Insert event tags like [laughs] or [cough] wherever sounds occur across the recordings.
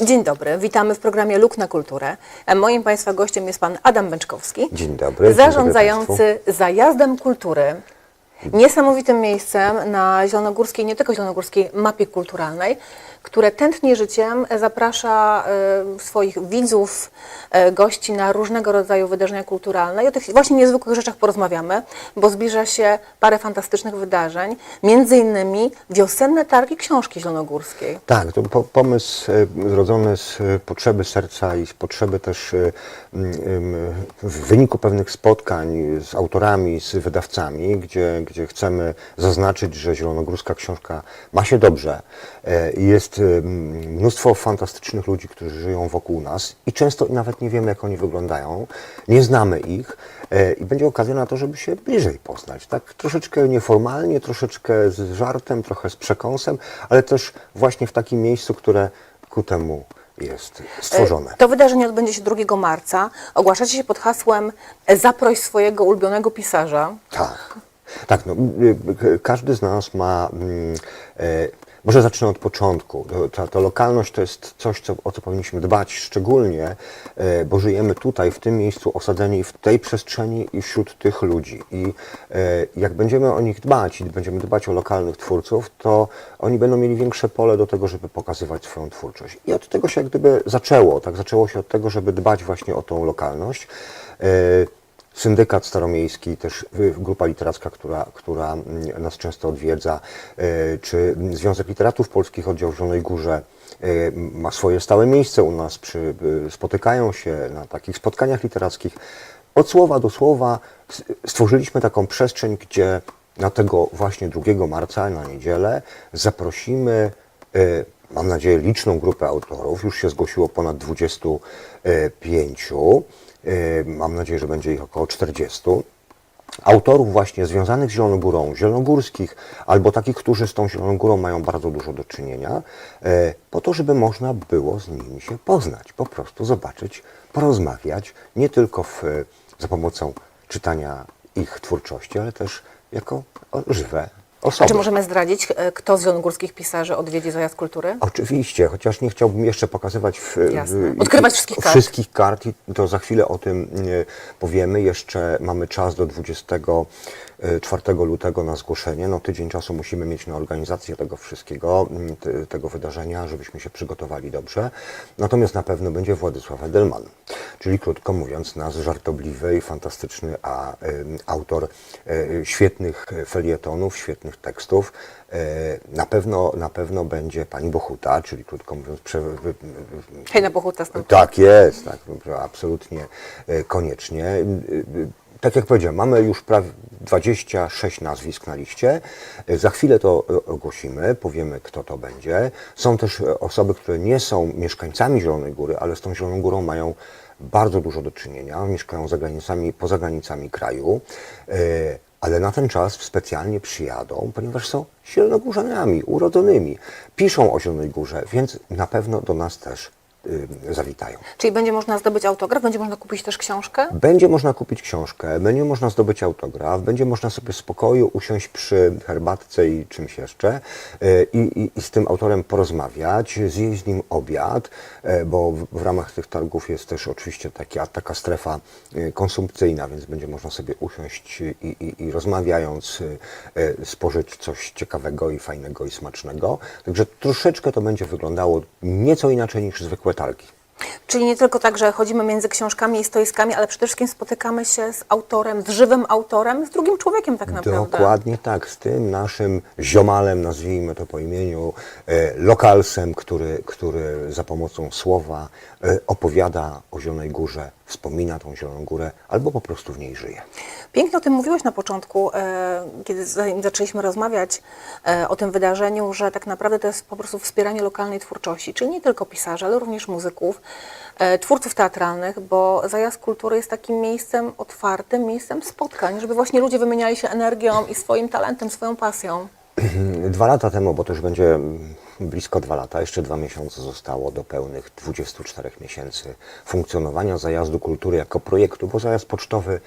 Dzień dobry, witamy w programie Luk na Kulturę. Moim Państwa gościem jest Pan Adam Bęczkowski, Dzień dobry. dzień dobry zarządzający Zajazdem Kultury, niesamowitym miejscem na zielonogórskiej, nie tylko zielonogórskiej mapie kulturalnej, które tętni życiem zaprasza e, swoich widzów, e, gości na różnego rodzaju wydarzenia kulturalne. I o tych właśnie niezwykłych rzeczach porozmawiamy, bo zbliża się parę fantastycznych wydarzeń, między innymi wiosenne targi książki zielonogórskiej. Tak, to po, pomysł e, zrodzony z potrzeby serca i z potrzeby też m, em, w wyniku pewnych spotkań z autorami, z wydawcami, gdzie, gdzie chcemy zaznaczyć, że zielonogórska książka ma się dobrze. E, Jest e, mnóstwo fantastycznych ludzi, którzy żyją wokół nas i często nawet nie wiemy, jak oni wyglądają, nie znamy ich e, i będzie okazja na to, żeby się bliżej poznać. Tak troszeczkę nieformalnie, troszeczkę z żartem, trochę z przekąsem, ale też właśnie w takim miejscu, które ku temu jest stworzone. To wydarzenie odbędzie się 2 marca. Ogłaszacie się pod hasłem Zaproś swojego ulubionego pisarza. Tak. Tak, no, y, y, każdy z nas ma. E, Może zacznę od początku. Ta, ta lokalność to jest coś, co, o co powinniśmy dbać szczególnie, e, bo żyjemy tutaj, w tym miejscu, osadzeni w tej przestrzeni i wśród tych ludzi. I e, jak będziemy o nich dbać i będziemy dbać o lokalnych twórców, to oni będą mieli większe pole do tego, żeby pokazywać swoją twórczość. I od tego się jak gdyby zaczęło. Tak zaczęło się od tego, żeby dbać właśnie o tą lokalność. E, Syndykat Staromiejski, też grupa literacka, która, która mm, nas często odwiedza, y, czy Związek Literatów Polskich Oddział w Zielonej Górze y, ma swoje stałe miejsce u nas, przy, y, spotykają się na takich spotkaniach literackich. Od słowa do słowa stworzyliśmy taką przestrzeń, gdzie na tego właśnie 2 marca, na niedzielę, zaprosimy mam nadzieję, liczną grupę autorów. Już się zgłosiło ponad 25. Y, Mam nadzieję, że będzie ich około 40. Autorów właśnie związanych z Zieloną Górą, zielonogórskich, albo takich, którzy z tą Zieloną Górą mają bardzo dużo do czynienia, e, po to, żeby można było z nimi się poznać, po prostu zobaczyć, porozmawiać, nie tylko w, za pomocą czytania ich twórczości, ale też jako o, żywe A osoby. czy możemy zdradzić, e, kto z zielonogórskich pisarzy odwiedzi Zajazd Kultury? Oczywiście, chociaż nie chciałbym jeszcze pokazywać w, Jasne. Odkrywać wszystkich kart. wszystkich kart i to za chwilę o tym e, powiemy. Jeszcze mamy czas do 24 lutego na zgłoszenie. No tydzień czasu musimy mieć na organizację tego wszystkiego, m, te, tego wydarzenia, żebyśmy się przygotowali dobrze. Natomiast na pewno będzie Władysław Edelman, czyli krótko mówiąc nasz żartobliwy i fantastyczny a, autor e, świetnych felietonów, świetnych tekstów. E, Na pewno, na pewno będzie pani Bochuta, czyli krótko mówiąc, prze, Hejna Bochuta stąd. tak jest, tak, absolutnie e, koniecznie. Tak jak powiedziałem, mamy już prawie 26 nazwisk na liście. Za chwilę to e, ogłosimy, powiemy kto to będzie. Są też e, osoby, które nie są mieszkańcami Zielonej Góry, ale z tą Zieloną Górą mają bardzo dużo do czynienia, mieszkają za granicami, poza granicami kraju, e, ale na ten czas specjalnie przyjadą, ponieważ są zielonogórzanami, urodzonymi. Piszą o Zielonej Górze, więc na pewno do nas też zawitają. Czyli będzie można zdobyć autograf, będzie można kupić też książkę? Będzie można kupić książkę, będzie można zdobyć autograf, będzie można sobie w spokoju usiąść przy herbatce i czymś jeszcze y, i, i, i z tym autorem porozmawiać, zjeść z nim obiad, y, bo w, w ramach tych targów jest też oczywiście taka, taka strefa y, konsumpcyjna, więc będzie można sobie usiąść i, i, i rozmawiając y, y, spożyć coś ciekawego i fajnego i smacznego. Także troszeczkę to będzie wyglądało nieco inaczej niż zwykłe Czyli nie tylko tak, że chodzimy między książkami i stoiskami, ale przede wszystkim spotykamy się z autorem, z żywym autorem, z drugim człowiekiem tak naprawdę. Dokładnie tak, z tym naszym ziomalem, nazwijmy to po imieniu, e, lokalsem, który, który za pomocą słowa e, opowiada o Zielonej Górze, wspomina tą Zieloną Górę albo po prostu w niej żyje. Pięknie o tym mówiłeś na początku, e, kiedy zaczęliśmy rozmawiać e, o tym wydarzeniu, że tak naprawdę to jest po prostu wspieranie lokalnej twórczości, czyli nie tylko pisarzy, ale również muzyków, e, twórców teatralnych, bo Zajazd Kultury jest takim miejscem otwartym, miejscem spotkań, żeby właśnie ludzie wymieniali się energią i swoim talentem, swoją pasją. [clears throat] Dwa lata temu, bo to już będzie blisko dwa lata, jeszcze dwa miesiące zostało do pełnych 24 miesięcy funkcjonowania Zajazdu Kultury jako projektu, bo Zajazd Pocztowy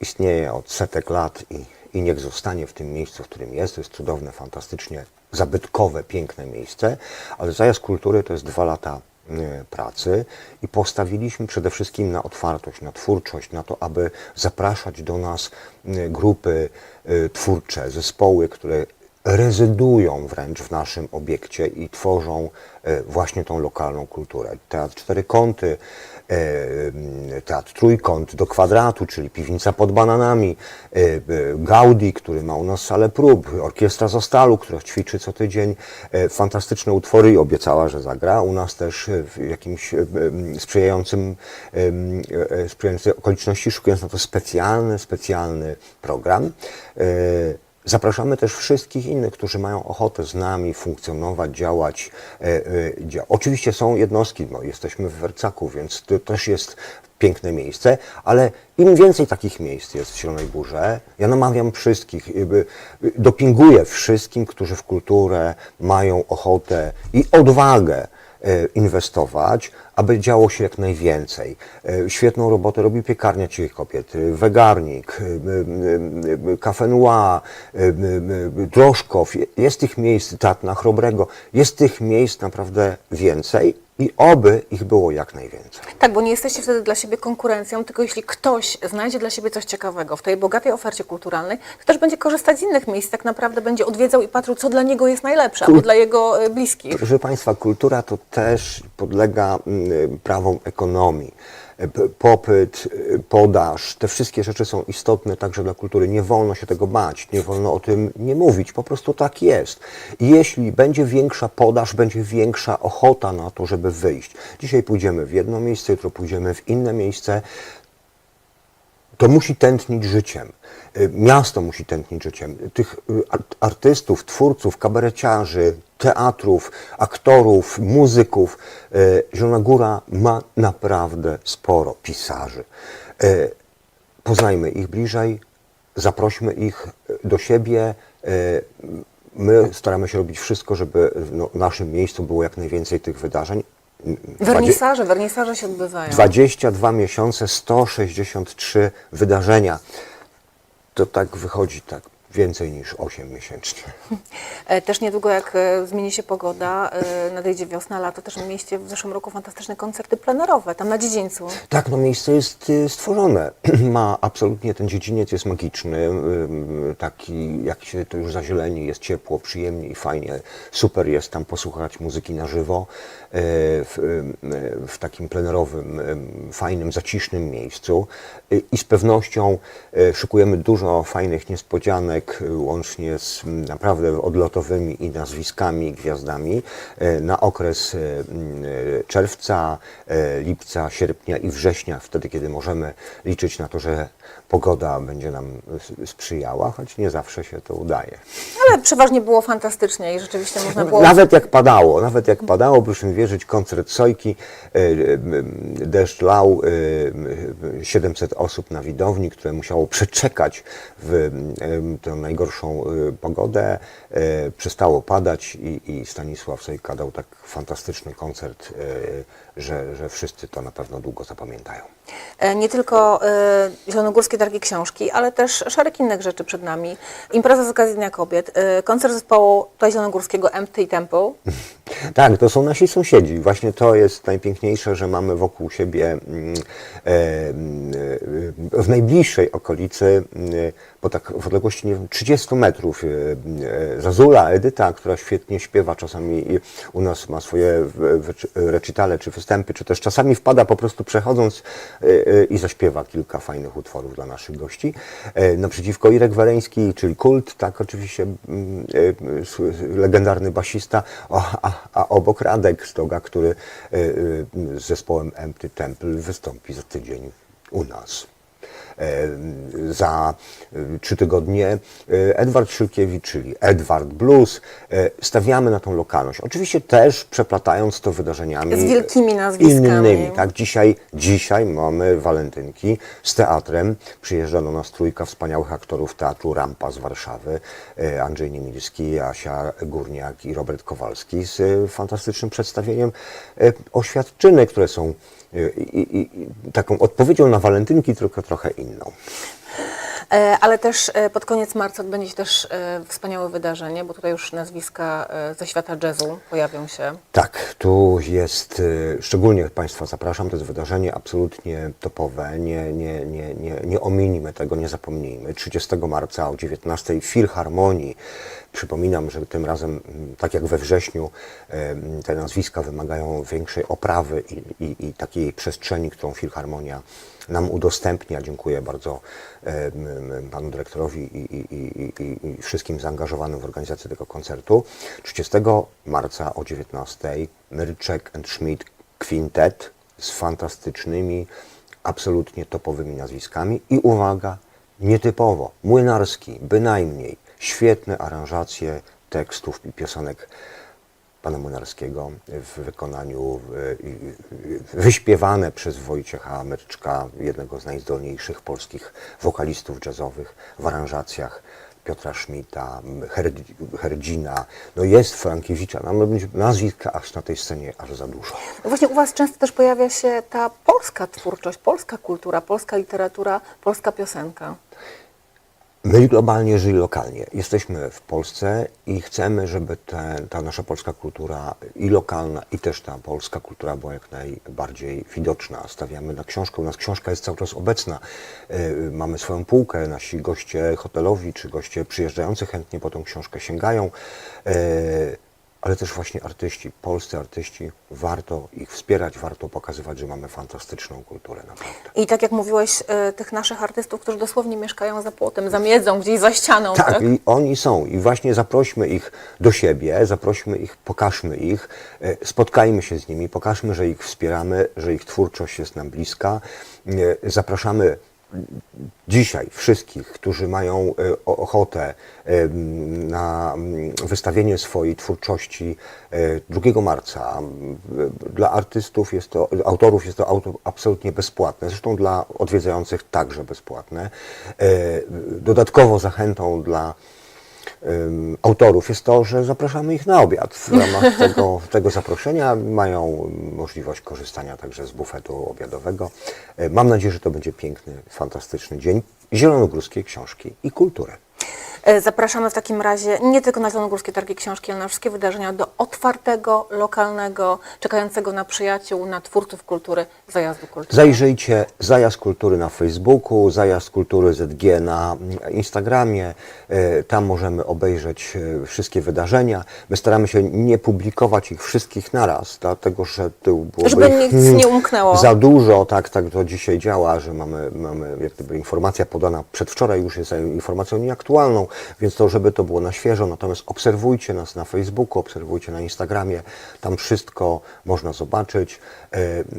istnieje od setek lat i, i niech zostanie w tym miejscu, w którym jest. To jest cudowne, fantastycznie zabytkowe, piękne miejsce, ale Zajazd Kultury to jest dwa lata e, pracy i postawiliśmy przede wszystkim na otwartość, na twórczość, na to, aby zapraszać do nas e, grupy e, twórcze, zespoły, które rezydują wręcz w naszym obiekcie i tworzą e, właśnie tą lokalną kulturę. Teatr Cztery Kąty, e, Teatr Trójkąt do kwadratu, czyli Piwnica pod bananami, e, Gaudi, który ma u nas salę prób, Orkiestra Zostalu, która ćwiczy co tydzień fantastyczne utwory i obiecała, że zagra. U nas też w jakimś sprzyjającym, sprzyjającej okoliczności, szykując na to specjalny, specjalny program. Zapraszamy też wszystkich innych, którzy mają ochotę z nami funkcjonować, działać. E, e, Oczywiście są jednostki, no, jesteśmy w Wercaku, więc to też jest piękne miejsce, ale im więcej takich miejsc jest w Zielonej Górze, ja namawiam wszystkich, dopinguję wszystkim, którzy w kulturę mają ochotę i odwagę inwestować, aby działo się jak najwięcej. E, Świetną robotę robi piekarnia Cichych Kobiet, e, Wegarnik, e, e, e, Cafe Noir, e, e, e, Drożkow. Jest tych miejsc, Teatr na Chrobrego, jest tych miejsc naprawdę więcej i oby ich było jak najwięcej. Tak, bo nie jesteście wtedy dla siebie konkurencją, tylko jeśli ktoś znajdzie dla siebie coś ciekawego w tej bogatej ofercie kulturalnej, to też będzie korzystać z innych miejsc, tak naprawdę będzie odwiedzał i patrzył, co dla niego jest najlepsze, albo dla jego e, bliskich. Proszę Państwa, kultura to też podlega mm, prawom ekonomii. E, Popyt, e, podaż, te wszystkie rzeczy są istotne także dla kultury. Nie wolno się tego bać, nie wolno o tym nie mówić, po prostu tak jest. Jeśli będzie większa podaż, będzie większa ochota na to, żeby wyjść. Dzisiaj pójdziemy w jedno miejsce, jutro pójdziemy w inne miejsce, to musi tętnić życiem. Y, Miasto musi tętnić życiem. Tych art- artystów, twórców, kabareciarzy, teatrów, aktorów, muzyków. y, Zielona Góra ma naprawdę sporo pisarzy. Y, Poznajmy ich bliżej, zaprośmy ich y, do siebie. My staramy się robić wszystko, żeby no, w naszym miejscu było jak najwięcej tych wydarzeń. Wernisaże, wernisaże się odbywają. 22 miesiące, 163 wydarzenia. To tak wychodzi tak więcej niż 8 miesięcznie. E, Też niedługo, jak e, zmieni się pogoda, e, nadejdzie wiosna, lato, też mieliście w zeszłym roku fantastyczne koncerty plenerowe, tam na dziedzińcu. Tak, no miejsce jest stworzone. [clears throat] Ma absolutnie, ten dziedziniec jest magiczny, taki jak się to już zazieleni, jest ciepło, przyjemnie i fajnie. Super jest tam posłuchać muzyki na żywo w, w takim plenerowym, ym, fajnym, zacisznym miejscu i z pewnością szykujemy dużo fajnych niespodzianek, łącznie z mm, naprawdę odlotowymi i nazwiskami, gwiazdami y, na okres y, y, czerwca, y, lipca, sierpnia i września, wtedy kiedy możemy liczyć na to, że pogoda będzie nam sprzyjała, choć nie zawsze się to udaje. Ale przeważnie było fantastycznie i rzeczywiście można było... Nawet jak padało, nawet jak padało, proszę mi wierzyć, koncert Sojki, deszcz lał, y, y, 700 osób na widowni, które musiało przeczekać w y, tę najgorszą y, pogodę, y, przestało padać i, i Stanisław Sojka dał tak fantastyczny koncert, y, że, że wszyscy to na pewno długo zapamiętają. E, Nie tylko e, Zielonogórskie Targi Książki, ale też szereg innych rzeczy przed nami. Impreza z okazji Dnia Kobiet, e, koncert zespołu tutaj Zielonogórskiego Empty Temple. [laughs] Tak, to są nasi sąsiedzi. Właśnie to jest najpiękniejsze, że mamy wokół siebie mm, mm, w najbliższej okolicy, mm, bo tak w odległości nie wiem, 30 metrów, Zazula, Edyta, która świetnie śpiewa, czasami u nas ma swoje recitale czy występy, czy też czasami wpada po prostu przechodząc i zaśpiewa kilka fajnych utworów dla naszych gości. E, Naprzeciwko Irek Weleński, czyli Kult, tak oczywiście mm, e, legendarny basista, a, a obok Radek Stoga, który e, e, z zespołem Empty Temple wystąpi za tydzień u nas. E, Za e, trzy tygodnie e, Edward Szylkiewicz, czyli Edward Blues. Stawiamy na tą lokalność. Oczywiście też przeplatając to wydarzeniami Z wielkimi nazwiskami. innymi. Tak, dzisiaj, dzisiaj mamy walentynki z teatrem. Przyjeżdża do nas trójka wspaniałych aktorów teatru Rampa z Warszawy. Andrzej Niemilski, Asia Górniak i Robert Kowalski z fantastycznym przedstawieniem oświadczyny, które są i, i, i taką odpowiedzią na walentynki, tylko trochę inną. E, Ale też e, pod koniec marca odbędzie się też e, wspaniałe wydarzenie, bo tutaj już nazwiska ze świata jazzu pojawią się. Tak, tu jest, y, szczególnie Państwa zapraszam, to jest wydarzenie absolutnie topowe, nie, nie, nie, nie, nie ominimy tego, nie zapomnijmy. 30 marca o 19 w Filharmonii, przypominam, że tym razem, mm, tak jak we wrześniu, em, te nazwiska wymagają większej oprawy i, i, i takiej przestrzeni, którą Filharmonia nam udostępnia. Dziękuję bardzo em, panu dyrektorowi i, i, i, i, wszystkim zaangażowanym w organizację tego koncertu. 30 marca o 19 Myrczek and Schmidt Quintet z fantastycznymi, absolutnie topowymi nazwiskami i uwaga, nietypowo, młynarski, bynajmniej, świetne aranżacje tekstów i piosenek pana Młynarskiego w wykonaniu e, wyśpiewane przez Wojciecha Myrczka, jednego z najzdolniejszych polskich wokalistów jazzowych w aranżacjach Piotra Schmidta, Herd- Herdzina, no jest Frankiewicza, no, nazwiska aż na tej scenie aż za dużo. No Właśnie u Was często też pojawia się ta polska twórczość, polska kultura, polska literatura, polska piosenka. My globalnie, żyli lokalnie. Jesteśmy w Polsce i chcemy, żeby te, ta nasza polska kultura i lokalna, i też ta polska kultura była jak najbardziej widoczna. Stawiamy na książkę. U nas książka jest cały czas obecna. Yy, Mamy swoją półkę. Nasi goście hotelowi czy goście przyjeżdżający chętnie po tą książkę sięgają. Yy, Ale też właśnie artyści, polscy artyści, warto ich wspierać, warto pokazywać, że mamy fantastyczną kulturę naprawdę. I tak jak mówiłeś, e, tych naszych artystów, którzy dosłownie mieszkają za płotem, za miedzą, gdzieś za ścianą, tak? Tak, i oni są. I właśnie zaprośmy ich do siebie, zaprośmy ich, pokażmy ich, e, spotkajmy się z nimi, pokażmy, że ich wspieramy, że ich twórczość jest nam bliska. E, Zapraszamy dzisiaj wszystkich, którzy mają e, ochotę em, na wystawienie swojej twórczości e, 2 marca. M, Dla artystów jest to, autorów jest to absolutnie bezpłatne, zresztą dla odwiedzających także bezpłatne. E, Dodatkowo zachętą dla autorów jest to, że zapraszamy ich na obiad. W ramach [laughs] tego, tego zaproszenia mają możliwość korzystania także z bufetu obiadowego. Mam nadzieję, że to będzie piękny, fantastyczny dzień zielonogórskiej książki i kultury. E, Zapraszamy w takim razie nie tylko na Zielonogórskie Targi Książki, ale na wszystkie wydarzenia do otwartego, lokalnego, czekającego na przyjaciół, na twórców kultury, zajazdu kultury. Zajrzyjcie Zajazd Kultury na Facebooku, Zajazd Kultury ZG na Instagramie. E, Tam możemy obejrzeć e, wszystkie wydarzenia. My staramy się nie publikować ich wszystkich naraz, dlatego że to byłoby Żeby nic nie umknęło. Za dużo, tak, tak to dzisiaj działa, że mamy, mamy jak gdyby informacja podana przedwczoraj już jest informacją nieaktualną, więc to, żeby to było na świeżo. Natomiast obserwujcie nas na Facebooku, obserwujcie na Instagramie, tam wszystko można zobaczyć.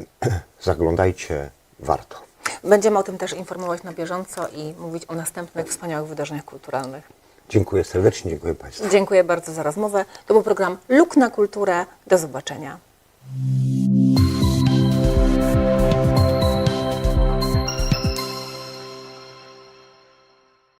[clears throat] Zaglądajcie, warto. Będziemy o tym też informować na bieżąco i mówić o następnych wspaniałych wydarzeniach kulturalnych. Dziękuję serdecznie, dziękuję Państwu. Dziękuję bardzo za rozmowę. To był program Luk na kulturę. Do zobaczenia.